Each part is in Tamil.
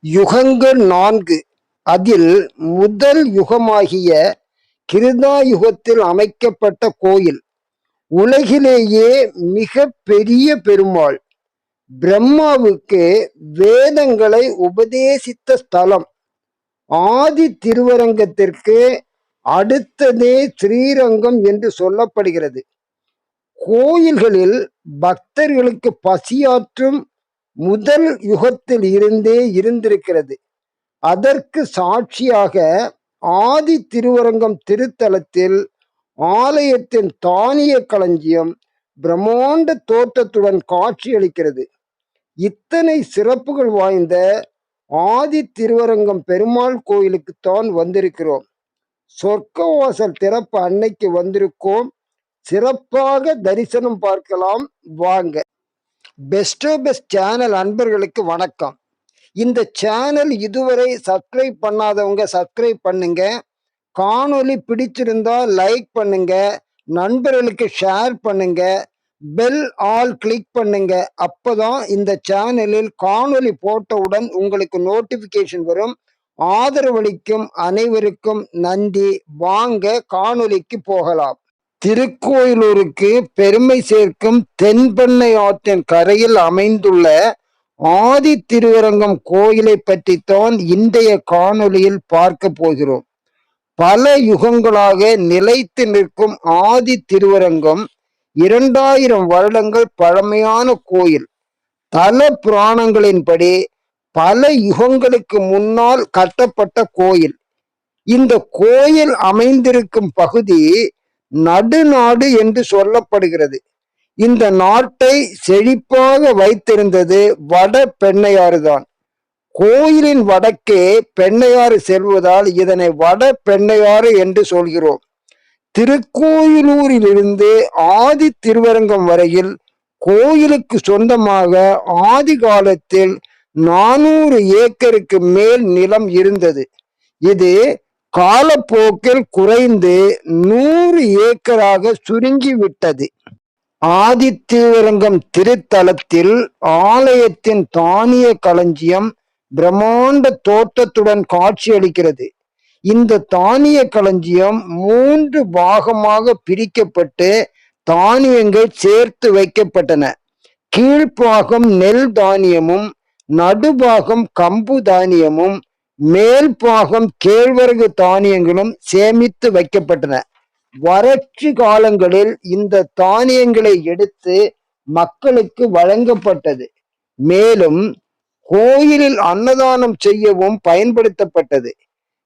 யுகங்கு நான்கு. அதில் முதல் யுகமாகிய கிருதா யுகத்தில் அமைக்கப்பட்ட கோயில். உலகிலேயே மிக பெரிய பெருமாள். பிரம்மாவுக்கு வேதங்களை உபதேசித்த ஸ்தலம். ஆதி திருவரங்கத்திற்கு அடுத்ததே ஸ்ரீரங்கம் என்று சொல்லப்படுகிறது. கோயில்களில் பக்தர்களுக்கு பசியாற்றும் முதல் யுகத்தில் இருந்தே இருந்திருக்கிறது. அதற்கு சாட்சியாக ஆதி திருவரங்கம் திருத்தலத்தில் ஆலயத்தின் தானிய களஞ்சியம் பிரம்மாண்ட தோற்றத்துடன் காட்சியளிக்கிறது. இத்தனை சிறப்புகள் வாய்ந்த ஆதி திருவரங்கம் பெருமாள் கோயிலுக்குத்தான் வந்திருக்கிறோம். சொர்க்கவாசல் திறப்பு அன்னைக்கு வந்திருக்கோம். சிறப்பாக தரிசனம் பார்க்கலாம். வாங்க. பெஸ்டோ பெஸ்ட் சேனல் அன்பர்களுக்கு வணக்கம். இந்த சேனல் இதுவரை சப்ஸ்கிரைப் பண்ணாதவங்க சப்ஸ்கிரைப் பண்ணுங்க. காணொலி பிடிச்சிருந்தா லைக் பண்ணுங்க. நண்பர்களுக்கு ஷேர் பண்ணுங்க. பெல் ஆல் கிளிக் பண்ணுங்க. அப்போதான் இந்த சேனலில் காணொலி போட்டவுடன் உங்களுக்கு நோட்டிஃபிகேஷன் வரும். ஆதரவளிக்கும் அனைவருக்கும் நன்றி. வாங்க காணொலிக்கு போகலாம். திருக்கோயிலூருக்கு பெருமை சேர்க்கும் தென்பெண்ணை ஆற்றின் கரையில் அமைந்துள்ள ஆதி திருவரங்கம் கோயிலை பற்றித்தான் இன்றைய காணொளியில் பார்க்க போகிறோம். பல யுகங்களாக நிலைத்து நிற்கும் ஆதி திருவரங்கம் இரண்டாயிரம் வருடங்கள் பழமையான கோயில். தல புராணங்களின்படி பல யுகங்களுக்கு முன்னால் கட்டப்பட்ட கோயில். இந்த கோயில் அமைந்திருக்கும் பகுதி நடுநாடு என்று சொல்லப்படுகிறது. இந்த நாட்டை செழிப்பாக வைத்திருந்தது வட பெண்ணையாறுதான் கோயிலின் வடக்கே பெண்ணையாறு செல்வதால் இதனை வட பெண்ணையாறு என்று சொல்கிறோம். திருக்கோயிலூரிலிருந்து ஆதி திருவரங்கம் வரையில் கோயிலுக்கு சொந்தமாக ஆதி காலத்தில் நானூறு ஏக்கருக்கு மேல் நிலம் இருந்தது. இது காலப்போக்கில் குறைந்து நூறு ஏக்கராக சுருங்கிவிட்டது. ஆதித்தீவிரங்கம் திருத்தலத்தில் ஆலயத்தின் தானிய களஞ்சியம் பிரம்மாண்ட தோட்டத்துடன் காட்சியளிக்கிறது. இந்த தானிய களஞ்சியம் மூன்று பாகமாக பிரிக்கப்பட்டு தானியங்கள் சேர்த்து வைக்கப்பட்டன. கீழ்ப்பாகம் நெல் தானியமும் நடுபாகம் கம்பு தானியமும் மேல் பாகம் கேழ்வரகு தானியங்களும் சேமித்து வைக்கப்பட்டன. வறட்சி காலங்களில் இந்த தானியங்களை எடுத்து மக்களுக்கு வழங்கப்பட்டது. மேலும் கோயிலில் அன்னதானம் செய்யவும் பயன்படுத்தப்பட்டது.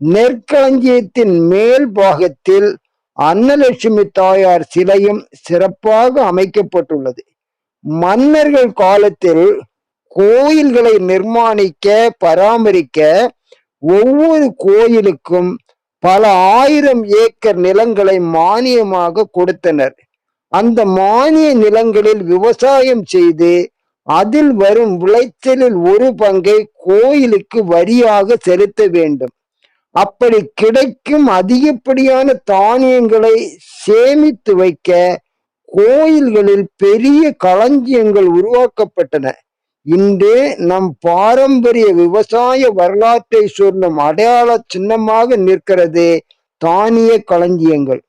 நெற்களஞ்சியத்தின் மேல் பாகத்தில் அன்னலட்சுமி தாயார் சிலையும் சிறப்பாக அமைக்கப்பட்டுள்ளது. மன்னர்கள் காலத்தில் கோயில்களை நிர்மாணிக்க பராமரிக்க ஒவ்வொரு கோயிலுக்கும் பல ஆயிரம் ஏக்கர் நிலங்களை மானியமாக கொடுத்தனர். அந்த மானிய நிலங்களில் விவசாயம் செய்து அதில் வரும் விளைச்சலில் ஒரு பங்கை கோயிலுக்கு வரியாக செலுத்த வேண்டும். அப்படி கிடைக்கும் அதிகப்படியான தானியங்களை சேமித்து வைக்க கோயில்களில் பெரிய களஞ்சியங்கள் உருவாக்கப்பட்டன. இன்று நம் பாரம்பரிய விவசாய வரலாற்றை சொல்லும் அடையாள சின்னமாக நிற்கிறது தானிய களஞ்சியங்கள்.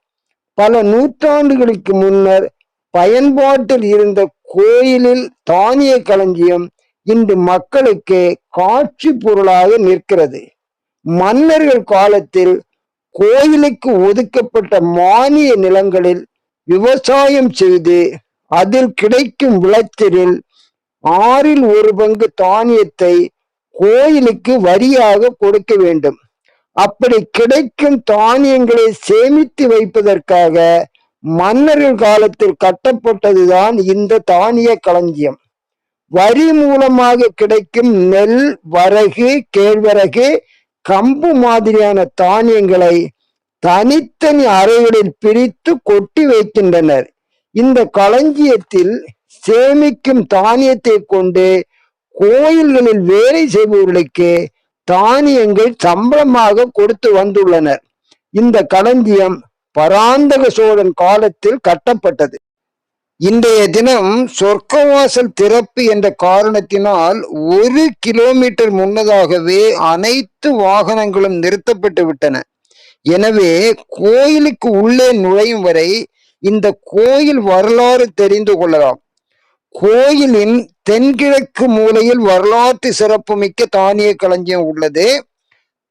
பல நூற்றாண்டுகளுக்கு முன்னர் பயன்பாட்டில் இருந்த கோயிலில் தானிய களஞ்சியம் இன்று மக்களுக்கு காட்சி பொருளாக நிற்கிறது. மன்னர்கள் காலத்தில் கோயிலுக்கு ஒதுக்கப்பட்ட மானிய நிலங்களில் விவசாயம் செய்து அதில் கிடைக்கும் விளைச்சலில் ஆறில் ஒரு பங்கு தானியத்தை கோயிலுக்கு வரியாக கொடுக்க வேண்டும். அப்படி கிடைக்கும் தானியங்களை சேமித்து வைப்பதற்காக மன்னர்கள் காலத்தில் கட்டப்பட்டதுதான் இந்த தானிய களஞ்சியம். வரி மூலமாக கிடைக்கும் நெல் வரகு கேழ்வரகு கம்பு மாதிரியான தானியங்களை தனித்தனி அறைகளில் பிரித்து கொட்டி வைக்கின்றனர். இந்த களஞ்சியத்தில் சேமிக்கும் தானியத்தை கொண்டு கோயில்களில் வேலை செய்பவர்களுக்கு தானியங்கள் சம்பளமாக கொடுத்து வந்துள்ளனர். இந்த களஞ்சியம் பராந்தக சோழன் காலத்தில் கட்டப்பட்டது. இன்றைய தினம் சொர்க்கவாசல் திறப்பு என்ற காரணத்தினால் ஒரு கிலோமீட்டர் முன்னதாகவே அனைத்து வாகனங்களும் நிறுத்தப்பட்டு விட்டன. எனவே கோயிலுக்கு உள்ளே நுழையும் வரை இந்த கோயில் வரலாறு தெரிந்து கொள்ளலாம். கோயிலின் தென்கிழக்கு மூலையில் வரலாற்று சிறப்புமிக்க தானிய களஞ்சியம் உள்ளது.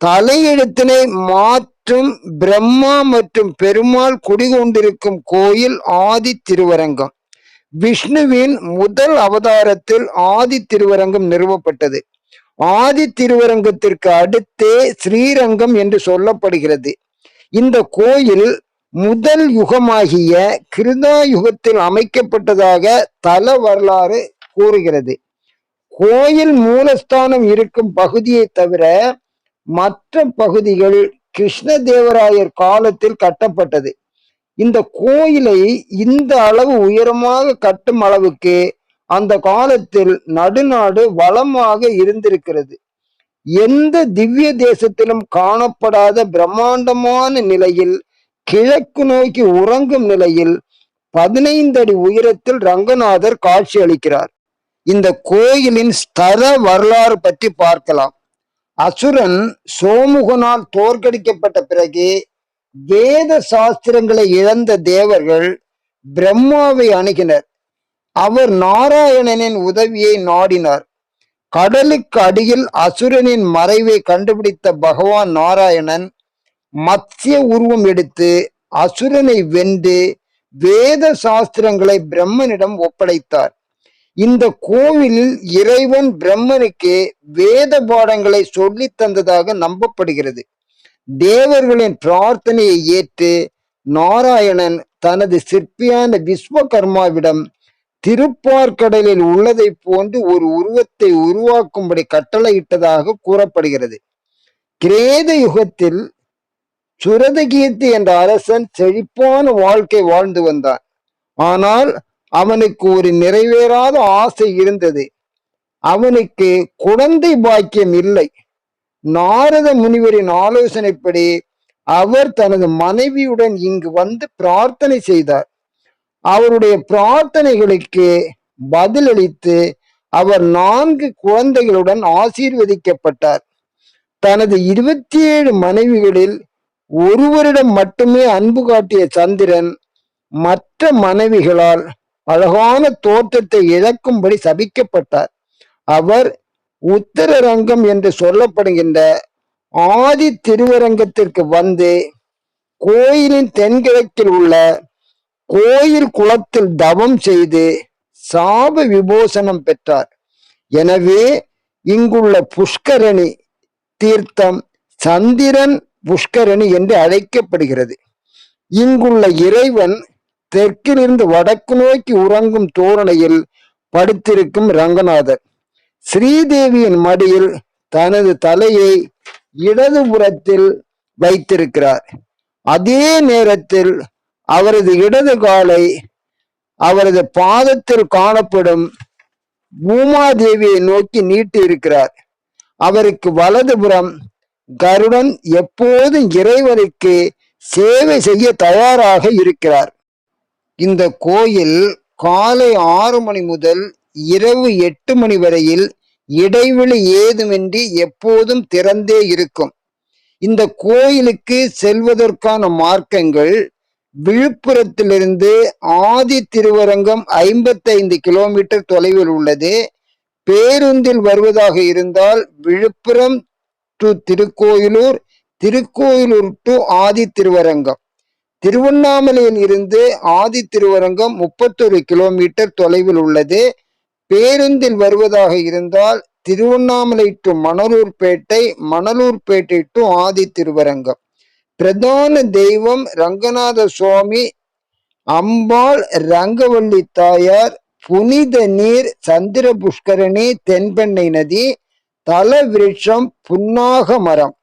தலையெழுத்தினை மாற்றும் பிரம்மா மற்றும் பெருமாள் குடிகொண்டிருக்கும் கோயில் ஆதி திருவரங்கம். விஷ்ணுவின் முதல் அவதாரத்தில் ஆதி திருவரங்கம் நிறுவப்பட்டது. ஆதி திருவரங்கத்திற்கு அடுத்தே ஸ்ரீரங்கம் என்று சொல்லப்படுகிறது. இந்த கோயில் முதல் யுகமாகிய கிருதா யுகத்தில் அமைக்கப்பட்டதாக தல வரலாறு கூறுகிறது. கோயில் மூலஸ்தானம் இருக்கும் பகுதியை தவிர மற்ற பகுதிகள் கிருஷ்ணதேவராயர் காலத்தில் கட்டப்பட்டது. இந்த கோயிலை இந்த அளவு உயரமாக கட்டும் அளவுக்கு அந்த காலத்தில் நடுநாடு வளமாக இருந்திருக்கிறது. எந்த திவ்ய தேசத்திலும் காணப்படாத பிரம்மாண்டமான நிலையில் கிழக்கு நோக்கி உறங்கும் நிலையில் பதினைந்து அடி உயரத்தில் ரங்கநாதர் காட்சி அளிக்கிறார். இந்த கோயிலின் ஸ்தர வரலாறு பற்றி பார்க்கலாம். அசுரன் சோமுகனால் தோற்கடிக்கப்பட்ட பிறகு வேத சாஸ்திரங்களை இழந்த தேவர்கள் பிரம்மாவை அணுகினர். அவர் நாராயணனின் உதவியை நாடினார். கடலுக்கு அடியில் அசுரனின் மறைவை கண்டுபிடித்த பகவான் நாராயணன் மத்திய உருவம் எடுத்து அசுரனை வென்று வேத சாஸ்திரங்களை பிரம்மனிடம் ஒப்படைத்தார். இந்த கோவிலில் இறைவன் பிரம்மனுக்கு வேத பாடங்களை சொல்லி தந்ததாக நம்பப்படுகிறது. தேவர்களின் பிரார்த்தனையை ஏற்று நாராயணன் தனது சிற்பியான விஸ்வகர்மாவிடம் திருப்பார்கடலில் உள்ளதை போன்று ஒரு உருவத்தை உருவாக்கும்படி கட்டளையிட்டதாக கூறப்படுகிறது. கிரேத யுகத்தில் சுரதகீர்த்தி என்ற அரசன் செழிப்பான வாழ்க்கை வாழ்ந்து வந்தான். ஆனால் அவனுக்கு ஒரு நிறைவேறாத ஆசை இருந்தது. அவனுக்கு குழந்தை பாக்கியம் இல்லை. நாரத முனிவரின் ஆலோசனைப்படி அவர் தனது மனைவியுடன் இங்கு வந்து பிரார்த்தனை செய்தார். அவருடைய பிரார்த்தனைகளுக்கு பதிலளித்து அவர் நான்கு குழந்தைகளுடன் ஆசீர்வதிக்கப்பட்டார். தனது இருபத்தி ஏழு மனைவிகளில் ஒருவரிடம் மட்டுமே அன்பு காட்டிய சந்திரன் மற்ற மனைவிகளால் அழகான தோற்றத்தை இழக்கும்படி சபிக்கப்பட்டார். அவர் உத்தரரங்கம் என்று சொல்லப்படுகின்ற ஆதி திருவரங்கத்திற்கு வந்து கோயிலின் தென்கிழக்கில் உள்ள கோயில் குளத்தில் தவம் செய்து சாப விபோசனம் பெற்றார். எனவே இங்குள்ள புஷ்கரணி தீர்த்தம் சந்திரன் புஷ்கரணி என்று அழைக்கப்படுகிறது. இங்குள்ள இறைவன் தெற்கிலிருந்து வடக்கு நோக்கி உறங்கும் தோரணையில் படுத்திருக்கும் ரங்கநாதர். ஸ்ரீதேவியின் மடியில் தனது தலையை இடதுபுறத்தில் வைத்திருக்கிறார். அதே நேரத்தில் அவரது இடது காலை அவரது பாதத்தில் காணப்படும் பூமாதேவியை நோக்கி நீட்டி இருக்கிறார் அவருக்கு வலதுபுறம் கருடன் எப்போதும் இறைவனுக்கு சேவை செய்ய தயாராக இருக்கிறார். இந்த கோயில் காலை ஆறு மணி முதல் இரவு எட்டு மணி வரையில் இடைவெளி ஏதுமின்றி எப்போதும் திறந்தே இருக்கும். இந்த கோயிலுக்கு செல்வதற்கான மார்க்கங்கள் விழுப்புரத்திலிருந்து ஆதி திருவரங்கம் ஐம்பத்தைந்து கிலோமீட்டர் தொலைவில் உள்ளது. பேருந்தில் வருவதாக இருந்தால் விழுப்புரம் டு திருக்கோயிலூர் திருக்கோயிலூர் டு ஆதி திருவரங்கம் திருவண்ணாமலையில் இருந்து ஆதி திருவரங்கம் முப்பத்தொரு கிலோமீட்டர் தொலைவில் உள்ளது. பேருந்தில் வருவதாக இருந்தால் திருவண்ணாமலை டு மணலூர்பேட்டை மணலூர்பேட்டை டு ஆதி திருவரங்கம் பிரதான தெய்வம் ரங்கநாத சுவாமி அம்பாள் ரங்கவள்ளி தாயார் புனித நீர் சந்திர புஷ்கரணி தென்பெண்ணை நதி தல விருட்சம் புன்னாக மரம்.